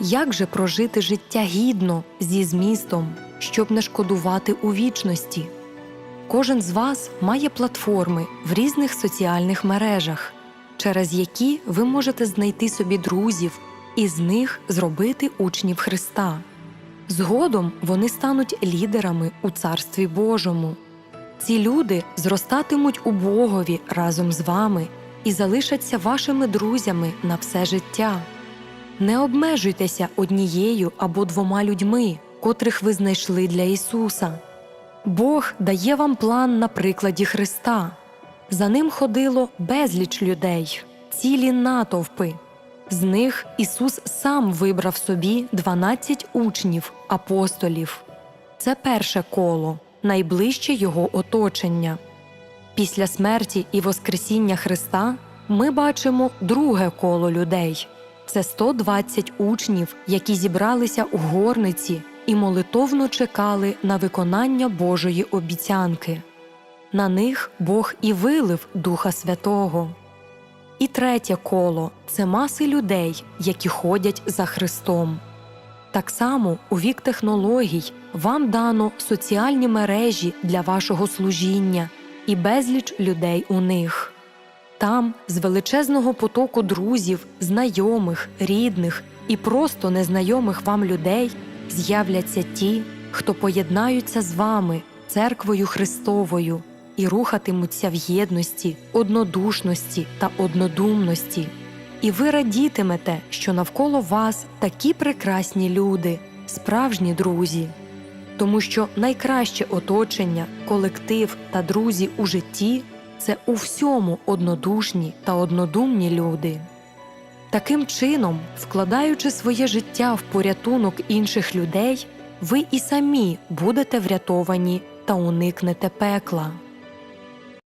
Як же прожити життя гідно зі змістом, щоб не шкодувати у вічності? Кожен з вас має платформи в різних соціальних мережах, через які ви можете знайти собі друзів і з них зробити учнів Христа. Згодом вони стануть лідерами у Царстві Божому. Ці люди зростатимуть у Богові разом з вами і залишаться вашими друзями на все життя. Не обмежуйтеся однією або двома людьми, котрих ви знайшли для Ісуса. Бог дає вам план на прикладі Христа. За ним ходило безліч людей, цілі натовпи. З них Ісус сам вибрав собі 12 учнів, апостолів. Це перше коло, найближче його оточення. Після смерті і Воскресіння Христа ми бачимо друге коло людей. Це 120 учнів, які зібралися у горниці і молитовно чекали на виконання Божої обіцянки. На них Бог і вилив Духа Святого. І третє коло це маси людей, які ходять за Христом. Так само у вік технологій вам дано соціальні мережі для вашого служіння і безліч людей у них. Там з величезного потоку друзів, знайомих, рідних і просто незнайомих вам людей з'являться ті, хто поєднаються з вами, церквою Христовою, і рухатимуться в єдності, однодушності та однодумності. І ви радітимете, що навколо вас такі прекрасні люди, справжні друзі. Тому що найкраще оточення, колектив та друзі у житті це у всьому однодушні та однодумні люди. Таким чином, вкладаючи своє життя в порятунок інших людей, ви і самі будете врятовані та уникнете пекла.